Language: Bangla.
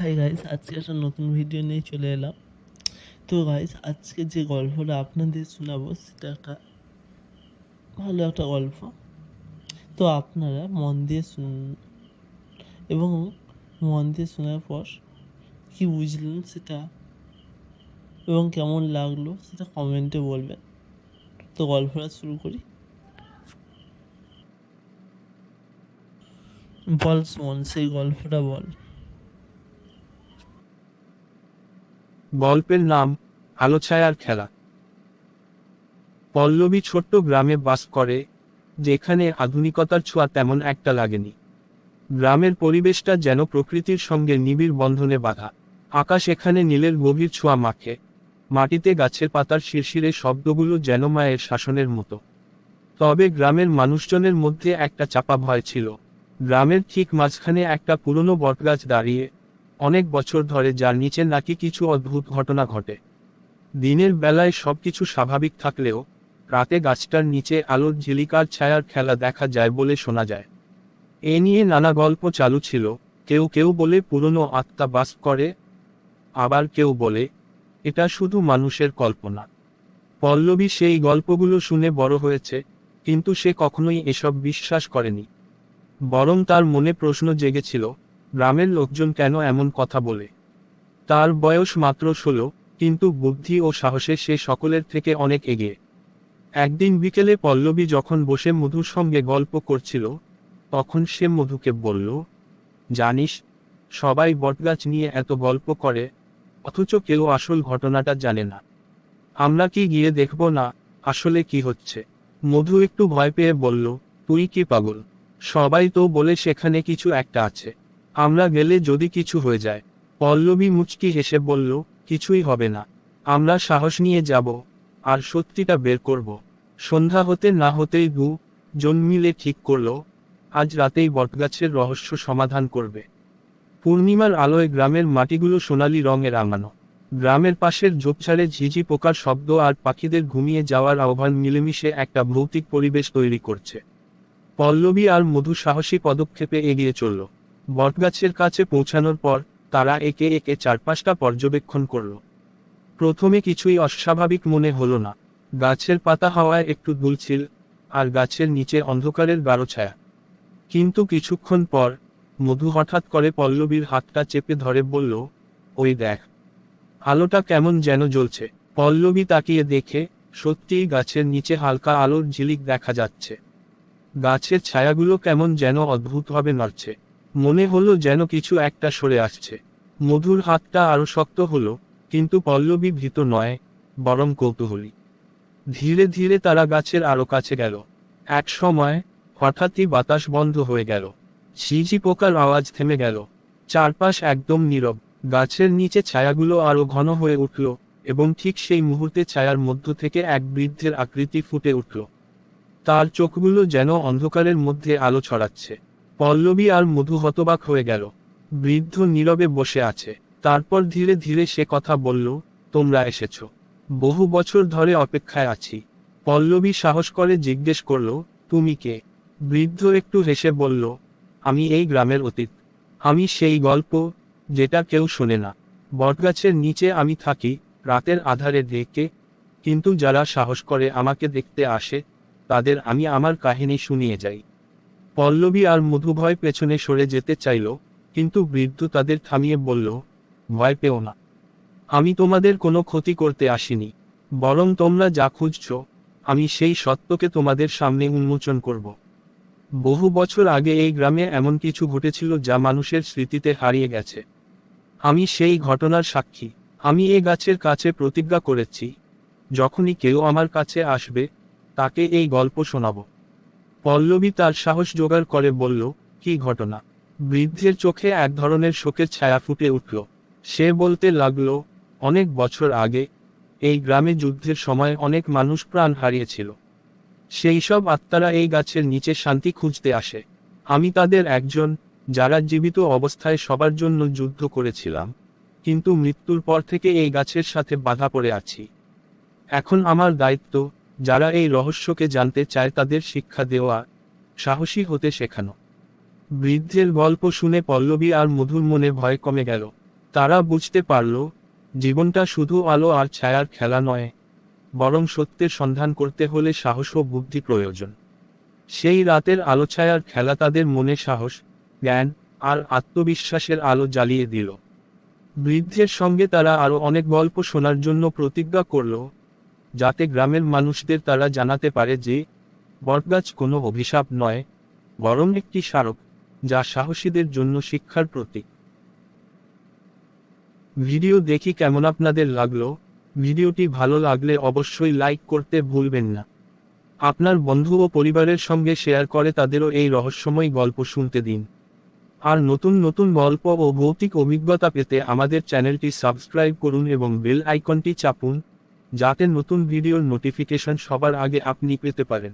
হাই গাইস আজকে একটা নতুন ভিডিও নিয়ে চলে এলাম। তো গাইস আজকে যে গল্পটা আপনাদের শোনাবো, সেটা একটা ভালো একটা গল্প। তো আপনারা মন দিয়ে শুনুন এবং মন দিয়ে শোনার পর কী বুঝলেন সেটা এবং কেমন লাগল সেটা কমেন্টে বলবেন। তো গল্পটা শুরু করি। বল সুমন, সেই গল্পটা বল। গল্পের নাম আলো ছায়ার খেলা। পল্লবী ছোট্ট গ্রামে বাস করে, যেখানে আধুনিকতার ছোঁয়া তেমন একটা লাগেনি। গ্রামের পরিবেশটা যেন প্রকৃতির সঙ্গে নিবিড় বন্ধনে বাঁধা। আকাশ এখানে নীলের গভীর ছোঁয়া মাখে। মাটিতে গাছের পাতার শিরশিরে শব্দগুলো যেন মায়ের শাসনের মতো। তবে গ্রামের মানুষজনের মধ্যে একটা চাপা ভয় ছিল। গ্রামের ঠিক মাঝখানে একটা পুরনো বটগাছ দাঁড়িয়ে অনেক বছর ধরে যার নিচে নাকি কিছু অদ্ভুত ঘটনা ঘটে। দিনের বেলায় সবকিছু স্বাভাবিক থাকলেও, রাতে গাছটার নিচে আলোর ঝিলিকার ছায়ার খেলা দেখা যায় বলে শোনা যায়। এ নিয়ে নানা গল্প চালু ছিল, কেউ কেউ বলে পুরনো আত্মা বাস করে, আবার কেউ বলে, এটা শুধু মানুষের কল্পনা। পল্লবী সেই গল্পগুলো শুনে বড় হয়েছে, কিন্তু সে কখনোই এসব বিশ্বাস করেনি। বরং তার মনে প্রশ্ন জেগেছিল গ্রামের লোকজন কেন এমন কথা বলে? তার বয়স মাত্র ষোলো, কিন্তু বুদ্ধি ও সাহসে সে সকলের থেকে অনেক এগিয়ে। একদিন বিকেলে পল্লবী যখন বসে মধুর সঙ্গে গল্প করছিল, তখন সে মধুকে বলল, জানিস, সবাই বটগাছ নিয়ে এত গল্প করে, অথচ কেউ আসল ঘটনাটা জানে না। আমরা কি গিয়ে দেখব না, আসলে কি হচ্ছে? মধু একটু ভয় পেয়ে বলল, তুই কি পাগল? সবাই তো বলে সেখানে কিছু একটা আছে। আমরা গেলে যদি কিছু হয়ে যায়। পল্লবী মুচকি হেসে বলল, কিছুই হবে না। আমরা সাহস নিয়ে যাব, আর সত্যিটা বের করব। সন্ধ্যা হতে না হতেই দু জন মিলে ঠিক করল, আজ রাতেই বটগাছের রহস্য সমাধান করবে। পূর্ণিমার আলোয় গ্রামের মাটিগুলো সোনালি রঙে রাঙানো। গ্রামের পাশের ঝোপঝাড়ে ঝিঝি পোকার শব্দ আর পাখিদের ঘুমিয়ে যাওয়ার আহ্বান মিলেমিশে একটা ভৌতিক পরিবেশ তৈরি করছে। পল্লবী আর মধু সাহসী পদক্ষেপে এগিয়ে চলল। বটগাছের কাছে পৌঁছানোর পর, তারা একে একে চারপাশটা পর্যবেক্ষণ করল। প্রথমে কিছুই অস্বাভাবিক মনে হলো না। গাছের পাতা হাওয়ায় একটু দুলছিল, আর গাছের নিচে অন্ধকারের গাঢ় ছায়া। কিন্তু কিছুক্ষণ পর, মধু হঠাৎ করে পল্লবীর হাতটা চেপে ধরে বলল, ওই দেখ, আলোটা কেমন যেন জ্বলছে। পল্লবী তাকিয়ে দেখে, সত্যিই গাছের নিচে হালকা আলোর ঝিলিক দেখা যাচ্ছে। গাছের ছায়াগুলো কেমন যেন অদ্ভুতভাবে নড়ছে। মনে হলো যেন কিছু একটা সরে আসছে। মধুর হাতটা আরও শক্ত হলো, কিন্তু পল্লবী ভীত নয়, বরং কৌতূহলী। ধীরে ধীরে তারা গাছের আরও কাছে গেল। এক সময়, হঠাৎই বাতাস বন্ধ হয়ে গেল। ঝিঝি পোকার আওয়াজ থেমে গেল। চারপাশ একদম নীরব। গাছের নিচে ছায়াগুলো আরও ঘন হয়ে উঠল, এবং ঠিক সেই মুহূর্তে ছায়ার মধ্য থেকে এক বৃদ্ধের আকৃতি ফুটে উঠল। তার চোখগুলো যেন অন্ধকারের মধ্যে আলো ছড়াচ্ছে। পল্লবী আর মধু হতবাক হয়ে গেল। বৃদ্ধ নীরবে বসে আছে। তারপর ধীরে ধীরে সে কথা বলল, তোমরা এসেছ। বহু বছর ধরে অপেক্ষায় আছি পল্লবী সাহস করে জিজ্ঞেস করল, তুমি কে বৃদ্ধ একটু হেসে বলল, আমি এই গ্রামের অতীত। আমি সেই গল্প যেটা কেউ শোনে না। বটগাছের নিচে আমি থাকি, রাতের আধারে দেখে। কিন্তু যারা সাহস করে আমাকে দেখতে আসে, তাদের আমি আমার কাহিনী শুনিয়ে যাই। পল্লবী আর মধু ভয় পেছনে সরে যেতে চাইল, কিন্তু বৃদ্ধ তাদের থামিয়ে বলল, ভয় পেও না। আমি তোমাদের কোনো ক্ষতি করতে আসিনি। বরং তোমরা যা খুঁজছ, আমি সেই সত্যকে তোমাদের সামনে উন্মোচন করব। বহু বছর আগে এই গ্রামে এমন কিছু ঘটেছিল যা মানুষের স্মৃতিতে হারিয়ে গেছে। আমি সেই ঘটনার সাক্ষী। আমি এ গাছের কাছে প্রতিজ্ঞা করেছি, যখনই কেউ আমার কাছে আসবে, তাকে এই গল্প শোনাব। পল্লবী তার সাহস জোগাড় করে বলল, কি ঘটনা? বৃদ্ধের চোখে এক ধরনের শোকের ছায়া ফুটে উঠল। সে বলতে লাগল, অনেক বছর আগে এই গ্রামে যুদ্ধের সময় অনেক মানুষ প্রাণ হারিয়েছিল। সেই সব আত্মারা এই গাছের নিচে শান্তি খুঁজতে আসে। আমি তাদের একজন, যারা জীবিত অবস্থায় সবার জন্য যুদ্ধ করেছিলাম। কিন্তু মৃত্যুর পর থেকে এই গাছের সাথে বাধা পড়ে আছি। এখন আমার দায়িত্ব যারা এই রহস্যকে জানতে চায় তাদের শিক্ষা দেওয়া সাহসী হতে শেখানো। বৃদ্ধের গল্প শুনে পল্লবী আর মধুর মনে ভয় কমে গেল। তারা বুঝতে পারল, জীবনটা শুধু আলো আর ছায়ার খেলা নয়, বরং সত্যের সন্ধান করতে হলে সাহস ও বুদ্ধি প্রয়োজন। সেই রাতের আলো ছায়ার খেলা তাদের মনে সাহস, জ্ঞান আর আত্মবিশ্বাসের আলো জ্বালিয়ে দিল। বৃদ্ধের সঙ্গে তারা আরও অনেক গল্প শোনার জন্য প্রতিজ্ঞা করল যাতে গ্রামের মানুষদের তারা জানাতে পারে যে, বটগাছ কোনো অভিশাপ নয়, বরং একটি স্মারক, যা সাহসীদের জন্য শিক্ষার প্রতীক। ভিডিও দেখি কেমন আপনাদের লাগল? ভিডিওটি ভালো লাগলে অবশ্যই লাইক করতে ভুলবেন না। আপনার বন্ধু ও পরিবারের সঙ্গে শেয়ার করে তাদেরও এই রহস্যময় গল্প শুনতে দিন। আর নতুন নতুন গল্প ও ভৌতিক অভিজ্ঞতা পেতে আমাদের চ্যানেলটি সাবস্ক্রাইব করুন এবং বেল আইকনটি চাপুন। যাতে নতুন ভিডিওর নোটিফিকেশন সবার আগে আপনি পেতে পারেন।